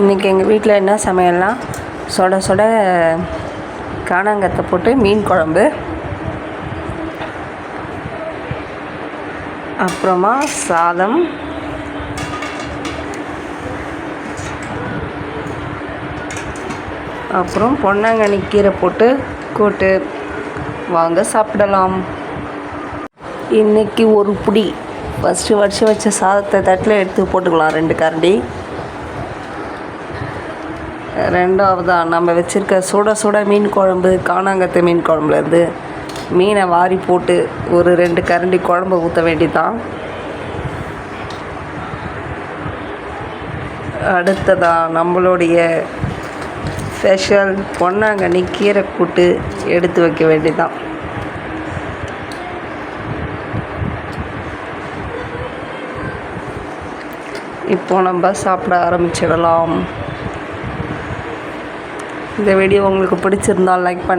இன்றைக்கி எங்கள் வீட்டில் என்ன சமையல்னா சுட சுட காணாங்கத்தை போட்டு மீன் குழம்பு. அப்புறமா சாதம். அப்புறம் பொன்னாங்கண்ணி கீரை போட்டு கூட்டு வாங்க சாப்பிடலாம். இன்றைக்கி ஒரு புடி. ஃபஸ்ட்டு வடித்து வச்ச சாதத்தை தட்டில் எடுத்து போட்டுக்கலாம் ரெண்டு கரண்டி. ரெண்டாவதாக நம்ம வச்சுருக்க சுட சுட மீன் குழம்பு காணாங்கத்தை மீன் குழம்புலேருந்து மீனை வாரி போட்டு ஒரு ரெண்டு கரண்டி குழம்பு ஊற்ற வேண்டியதான் அடுத்ததாக நம்மளுடைய ஸ்பெஷல் பொன்னாங்கண்ணி கீரை கூட்டு எடுத்து வைக்க வேண்டிதான். இப்போ நம்ம சாப்பிட ஆரம்பிச்சிடலாம். இந்த வீடியோ உங்களுக்கு பிடிச்சிருந்தால் லைக் பண்ணுங்கள்